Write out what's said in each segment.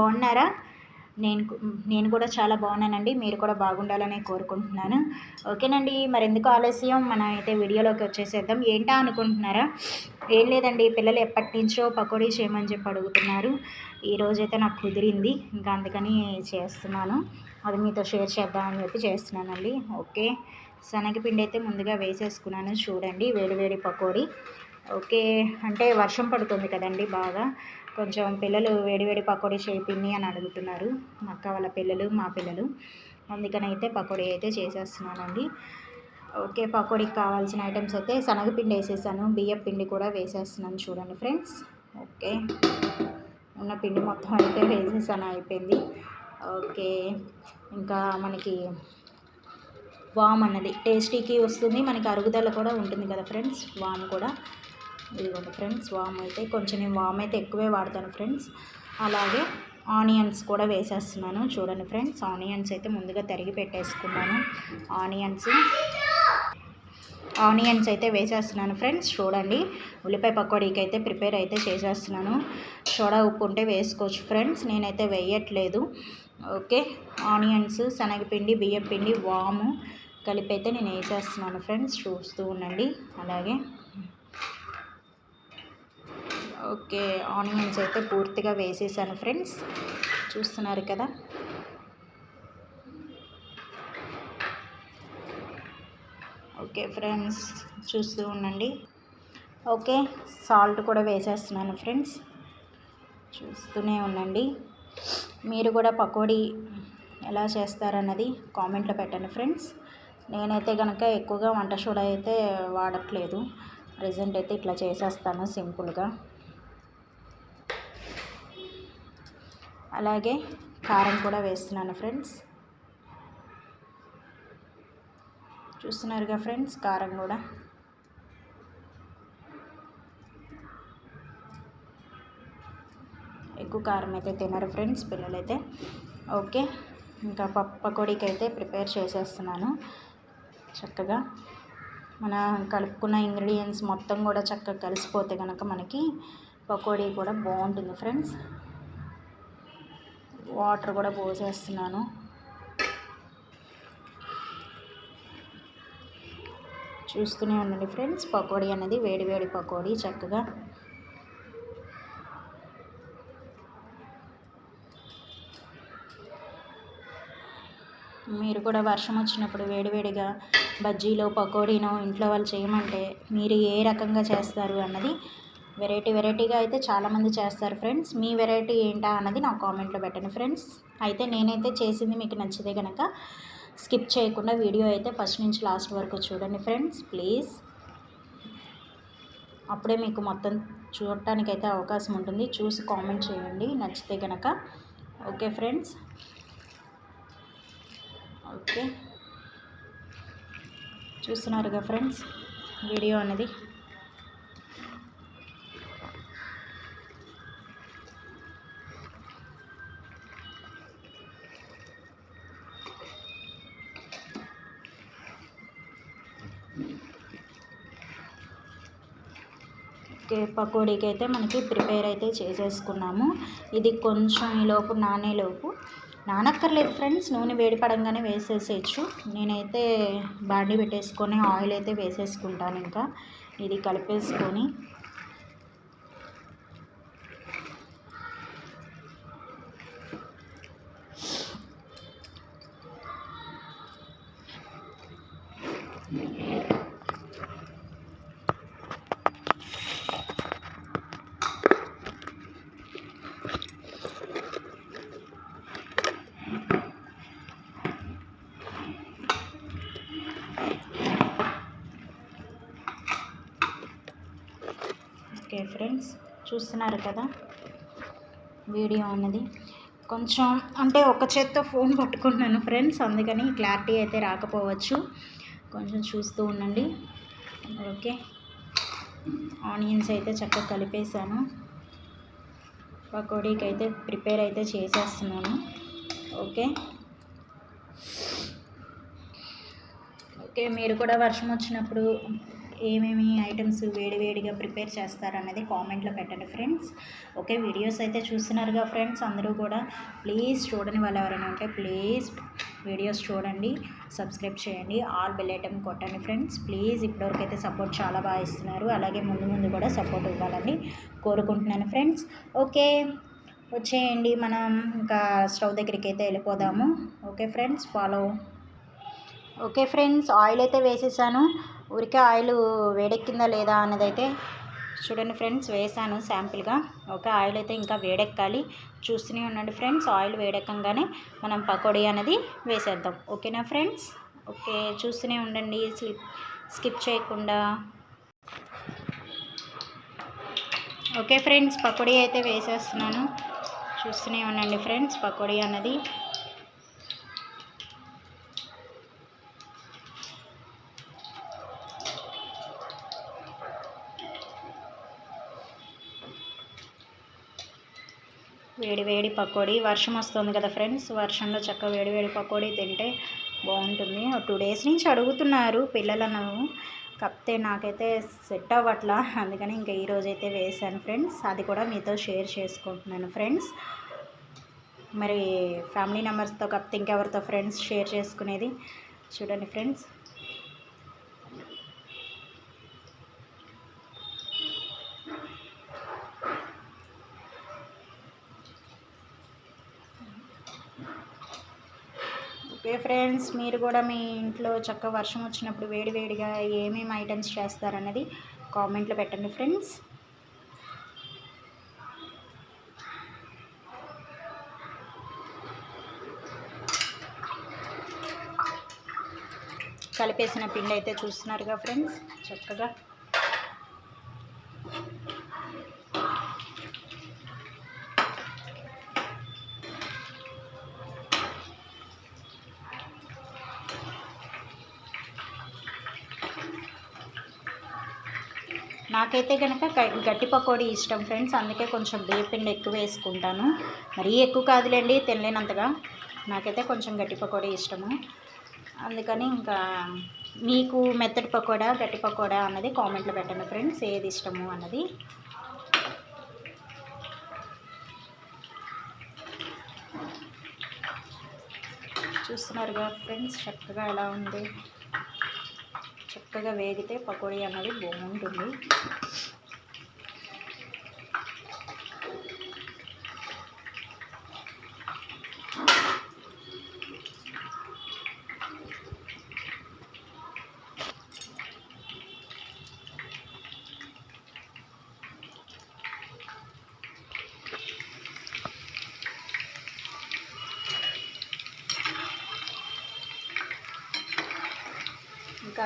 బాగున్నారా? నేను నేను కూడా చాలా బాగున్నానండి. మీరు కూడా బాగుండాలని కోరుకుంటున్నాను. ఓకేనండి మరి ఎందుకు ఆలస్యం? మనం అయితే వీడియోలోకి వచ్చేసేద్దాం. ఏంటా అనుకుంటున్నారా? ఏం లేదండి పిల్లలు ఎప్పటి నుంచో పకోడీ చేయమని చెప్పి అడుగుతున్నారు. ఈరోజైతే నాకు కుదిరింది ఇంకా అందుకని చేస్తున్నాను. అది మీతో షేర్ చేద్దామని చెప్పి చేస్తున్నానండి. ఓకే శనగపిండి అయితే ముందుగా వేసేసుకున్నాను చూడండి వేడి వేడి పకోడీ. ఓకే. అంటే వర్షం పడుతుంది కదండి బాగా. కొంచెం పిల్లలు వేడివేడి పకోడీ చేపిన్ని అని అడుగుతున్నారు. మా అక్క వాళ్ళ పిల్లలు మా పిల్లలు. అందుకని అయితే పకోడీ అయితే చేసేస్తున్నానండి. ఓకే పకోడీకి కావాల్సిన ఐటమ్స్ అయితే శనగపిండి వేసేసాను. బియ్యం పిండి కూడా వేసేస్తున్నాను చూడండి ఫ్రెండ్స్. ఓకే. ఉన్న పిండి మొత్తం అయితే వేసేసాను అయిపోయింది. ఓకే. ఇంకా మనకి వామ్ అన్నది. టేస్టీకి వస్తుంది. మనకి అరుగుదల కూడా ఉంటుంది కదా ఫ్రెండ్స్ వామ్ కూడా. ఇదిగోండి ఫ్రెండ్స్ వామ్ అయితే కొంచెం నేను వామ్ అయితే ఎక్కువే వాడతాను ఫ్రెండ్స్. అలాగే ఆనియన్స్ కూడా వేసేస్తున్నాను. చూడండి ఫ్రెండ్స్ ఆనియన్స్ అయితే ముందుగా తరిగి పెట్టేసుకున్నాను. ఆనియన్స్ ఆనియన్స్ అయితే వేసేస్తున్నాను ఫ్రెండ్స్ చూడండి. ఉల్లిపాయ పకోడీకి అయితే ప్రిపేర్ అయితే చేసేస్తున్నాను. సోడా ఉప్పు ఉంటే వేసుకోవచ్చు ఫ్రెండ్స్ నేనైతే వేయట్లేదు. ఓకే ఆనియన్స్ శనగపిండి బియ్యం పిండి వాము కలిపి అయితే నేను వేసేస్తున్నాను ఫ్రెండ్స్ చూస్తూ ఉండండి. అలాగే ఓకే ఆనియన్స్ అయితే పూర్తిగా వేసేసాను ఫ్రెండ్స్. చూస్తున్నారు కదా. ఓకే ఫ్రెండ్స్ చూస్తూ ఉండండి. ఓకే సాల్ట్ కూడా వేసేస్తున్నాను ఫ్రెండ్స్. చూస్తూనే ఉండండి. మీరు కూడా పకోడీ ఎలా చేస్తారన్నది కామెంట్లో పెట్టండి ఫ్రెండ్స్. నేనైతే కనుక ఎక్కువగా వంట సోడా అయితే వాడట్లేదు. ప్రజెంట్ అయితే ఇట్లా చేసేస్తాను సింపుల్గా. అలాగే కారం కూడా వేస్తున్నాను ఫ్రెండ్స్. చూస్తున్నారుగా ఫ్రెండ్స్ కారం కూడా. ఎక్కువ కారం అయితే తినరు ఫ్రెండ్స్ పిల్లలైతే. ఓకే ఇంకా పప్పు పకోడీకి అయితే ప్రిపేర్ చేసేస్తున్నాను చక్కగా. మన కలుపుకున్న ఇంగ్రీడియంట్స్ మొత్తం కూడా చక్కగా కలిసిపోతే కనుక మనకి పకోడీ కూడా బాగుంటుంది ఫ్రెండ్స్. వాటర్ కూడా పోసేస్తున్నాను. చూస్తూనే ఉండండి ఫ్రెండ్స్ పకోడీ అనేది వేడి వేడి పకోడీ చక్కగా. మీరు కూడా వర్షం వచ్చినప్పుడు వేడివేడిగా బజ్జీలో పకోడీనో ఇంట్లో వాళ్ళు చేయమంటే మీరు ఏ రకంగా చేస్తారు అన్నది వెరైటీ వెరైటీగా అయితే చాలామంది చేస్తారు ఫ్రెండ్స్. మీ వెరైటీ ఏంటా అన్నది నా కామెంట్లో పెట్టండి ఫ్రెండ్స్. అయితే నేనైతే చేసింది మీకు నచ్చితే కనుక స్కిప్ చేయకుండా వీడియో అయితే ఫస్ట్ నుంచి లాస్ట్ వరకు చూడండి ఫ్రెండ్స్ ప్లీజ్. అప్పుడే మీకు మొత్తం చూడటానికి అయితే అవకాశం ఉంటుంది. చూసి కామెంట్ చేయండి నచ్చితే కనుక ఓకే ఫ్రెండ్స్. ఓకే. చూస్తున్నారుగా ఫ్రెండ్స్ వీడియో అనేది. పకోడీకి అయితే మనకి ప్రిపేర్ అయితే చేసేసుకున్నాము. ఇది కొంచెం ఈలోపు లోపు నానేలోపు నానక్కర్లేదు ఫ్రెండ్స్ నూనె వేడి పడంగానే వేసేసేయచ్చు. నేనైతే బాండి పెట్టేసుకొని ఆయిల్ అయితే వేసేసుకుంటాను ఇంకా. ఇది కలిపేసుకొని. ఓకే ఫ్రెండ్స్ చూస్తున్నారు కదా వీడియో అన్నది. కొంచెం అంటే ఒక చేత్తో ఫోన్ పట్టుకున్నాను ఫ్రెండ్స్ అందుకని క్లారిటీ అయితే రాకపోవచ్చు. కొంచెం చూస్తూ ఉండండి. ఓకే. ఆనియన్స్ అయితే చక్కగా కలిపేసాను పకోడీకి అయితే ప్రిపేర్ అయితే చేసేస్తున్నాను. ఓకే. ఓకే మీరు కూడా వర్షం వచ్చినప్పుడు ఏమేమి ఐటమ్స్ వేడివేడిగా ప్రిపేర్ చేస్తారనేది కామెంట్లో పెట్టండి ఫ్రెండ్స్. ఓకే వీడియోస్ అయితే చూస్తున్నారుగా ఫ్రెండ్స్. అందరూ కూడా ప్లీజ్ చూడని వాళ్ళు ఎవరైనా ఉంటే ప్లీజ్ వీడియోస్ చూడండి సబ్స్క్రైబ్ చేయండి ఆల్ బెల్ ఐటమ్ కొట్టండి ఫ్రెండ్స్. ప్లీజ్ ఇప్పటివరకు అయితే సపోర్ట్ చాలా బాగా ఇస్తున్నారు. అలాగే ముందు ముందు కూడా సపోర్ట్ ఇవ్వాలని కోరుకుంటున్నాను ఫ్రెండ్స్. ఓకే వచ్చేయండి మనం ఇంకా స్టవ్ దగ్గరికి అయితే వెళ్ళిపోదాము. Okay friends follow. Okay friends oil అయితే వేసేసాను. ఊరికే ఆయిల్ వేడెక్కిందా లేదా అన్నదైతే చూడండి ఫ్రెండ్స్ వేసాను శాంపిల్గా. ఓకే ఆయిల్ అయితే ఇంకా వేడెక్కాలి. చూస్తూనే ఉండండి ఫ్రెండ్స్ ఆయిల్ వేడెక్కగానే మనం పకోడీ అనేది వేసేద్దాం. ఓకేనా ఫ్రెండ్స్? ఓకే చూస్తూనే ఉండండి. స్లిప్ స్కిప్ చేయకుండా. ఓకే ఫ్రెండ్స్ పకోడీ అయితే వేసేస్తున్నాను. చూస్తూనే ఉండండి ఫ్రెండ్స్ పకోడీ అన్నది వేడి వేడి పకోడీ. వర్షం వస్తుంది కదా ఫ్రెండ్స్. వర్షంలో చక్కగా వేడి వేడి పకోడీ తింటే బాగుంటుంది. టూ డేస్ నుంచి అడుగుతున్నారు పిల్లలను. కప్తే నాకైతే సెట్ అవ్వట్లా. అందుకని ఇంకా ఈరోజు అయితే వేసాను ఫ్రెండ్స్. అది కూడా మీతో షేర్ చేసుకుంటున్నాను ఫ్రెండ్స్. మరి ఫ్యామిలీ మెంబర్స్తో కప్తే ఇంకెవరితో ఫ్రెండ్స్ షేర్ చేసుకునేది? చూడండి ఫ్రెండ్స్ ఓకే ఫ్రెండ్స్ మీరు కూడా మీ ఇంట్లో చక్క వర్షం వచ్చినప్పుడు వేడివేడిగా ఏమేమి ఐటమ్స్ చేస్తారన్నది కామెంట్లో పెట్టండి ఫ్రెండ్స్. కలిపేసిన పిండి అయితే చూస్తున్నారుగా ఫ్రెండ్స్ చక్కగా. నాకైతే కనుక గట్టి పకోడీ ఇష్టం ఫ్రెండ్స్. అందుకే కొంచెం బియ్యపిండి ఎక్కువ వేసుకుంటాను. మరీ ఎక్కువ కాదులేండి తినలేనంతగా. నాకైతే కొంచెం గట్టి పకోడీ ఇష్టము. అందుకని ఇంకా మీకు మెత్తడి పకోడా గట్టి పకోడా అన్నది కామెంట్లో పెట్టండి ఫ్రెండ్స్ ఏది ఇష్టము అన్నది. చూస్తున్నారుగా ఫ్రెండ్స్ చక్కగా ఎలా ఉంది? చక్కగా వేగితే పకోడీ అన్నది బాగుంటుంది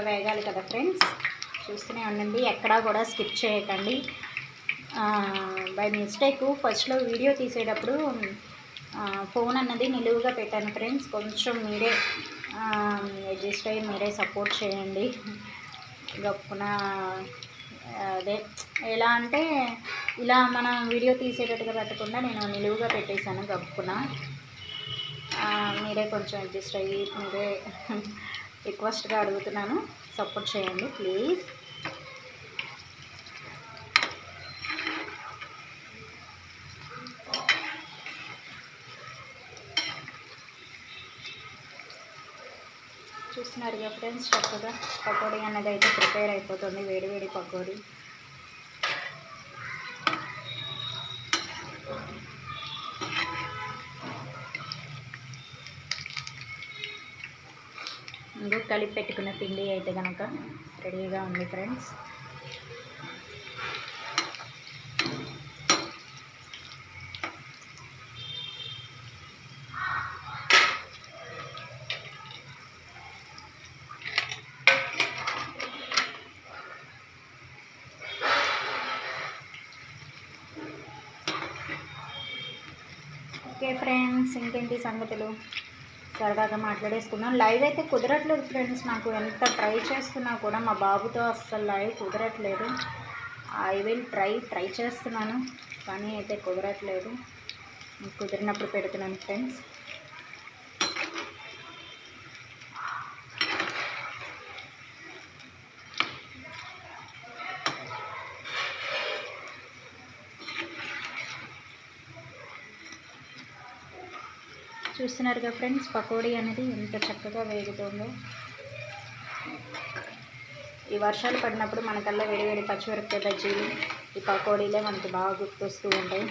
బాగా వేగాలి కదా ఫ్రెండ్స్. చూస్తూనే ఉండండి ఎక్కడా కూడా స్కిప్ చేయకండి. బై మిస్టేక్ ఫస్ట్లో వీడియో తీసేటప్పుడు ఫోన్ అన్నది నిలువుగా పెట్టాను ఫ్రెండ్స్. కొంచెం మీరే అడ్జస్ట్ అయ్యి మీరే సపోర్ట్ చేయండి. గొప్పన అదే ఎలా అంటే ఇలా మనం వీడియో తీసేటట్టుగా పెట్టకుండా నేను నిలువుగా పెట్టేశాను గప్పున. మీరే కొంచెం అడ్జస్ట్ అయ్యి మీరే రిక్వెస్ట్గా అడుగుతున్నాను. సపోర్ట్ చేయండి ప్లీజ్. చూస్తున్నారుగా ఫ్రెండ్స్ చక్కగా పకోడీ అన్నది అయితే ప్రిపేర్ అయిపోతుంది. వేడి వేడి పకోడీ. ఇంకో కలిపి పెట్టుకున్న పిండి అయితే కనుక రెడీగా ఉంది ఫ్రెండ్స్. ఓకే ఫ్రెండ్స్ ఇంకేంటి సంగతులు? సరదాగా మాట్లాడేసుకున్నాం లైవ్ అయితే కుదరట్లేదు ఫ్రెండ్స్ నాకు ఎంత ట్రై చేస్తున్నా కూడా మా బాబుతో అస్సలు లైవ్ కుదరట్లేదు. ఐ విల్ ట్రై ట్రై చేస్తున్నాను కానీ అయితే కుదరట్లేదు. కుదిరినప్పుడు పెడుతున్నాను ఫ్రెండ్స్ చూస్తున్నారుగా ఫ్రెండ్స్ పకోడీ అనేది ఎంత చక్కగా వేగుతుందో. ఈ వర్షాలు పడినప్పుడు మనకల్లా వేడివేడి పచ్చిమిరపకాయ బజ్జీలు ఈ పకోడీలే మనకి బాగా గుర్తొస్తూ ఉంటాయి.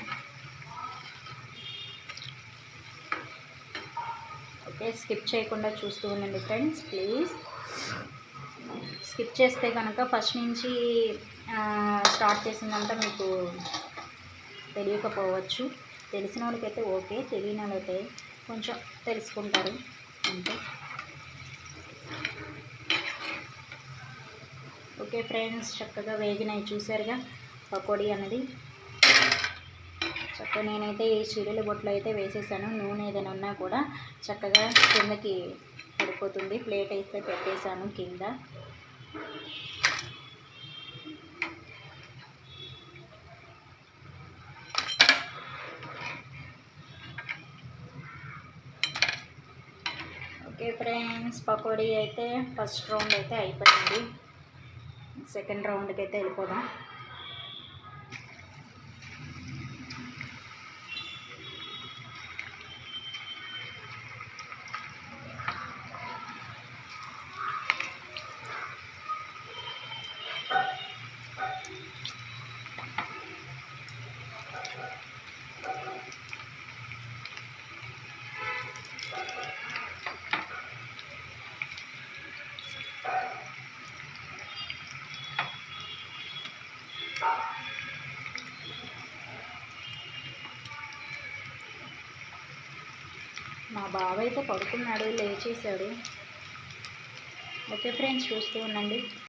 ఓకే స్కిప్ చేయకుండా చూస్తూ ఉండండి ఫ్రెండ్స్ ప్లీజ్. స్కిప్ చేస్తే కనుక ఫస్ట్ నుంచి స్టార్ట్ చేసిందంతా మీకు తెలియకపోవచ్చు. తెలిసిన వాళ్ళకైతే ఓకే తెలియని వాళ్ళైతే కొంచెం తెలుసుకుంటారు. అంతే. ఓకే ఫ్రెండ్స్ చక్కగా వేగినాయి చూసారుగా పకోడీ అనేది. చక్కగా నేనైతే ఈ చీరల బొట్లు అయితే వేసేసాను. నూనె ఏదైనా ఉన్నా కూడా చక్కగా కిందకి పడిపోతుంది. ప్లేట్ అయితే పెట్టేశాను కింద ఓకే ఫ్రెండ్స్ పకోడీ అయితే ఫస్ట్ రౌండ్ అయితే అయిపోయింది. సెకండ్ రౌండ్కి అయితే వెళ్ళిపోదాం. బాబు అయితే పడుకున్నాడు లేచేశాడు. ఓకే ఫ్రెండ్స్ చూస్తూ ఉండండి.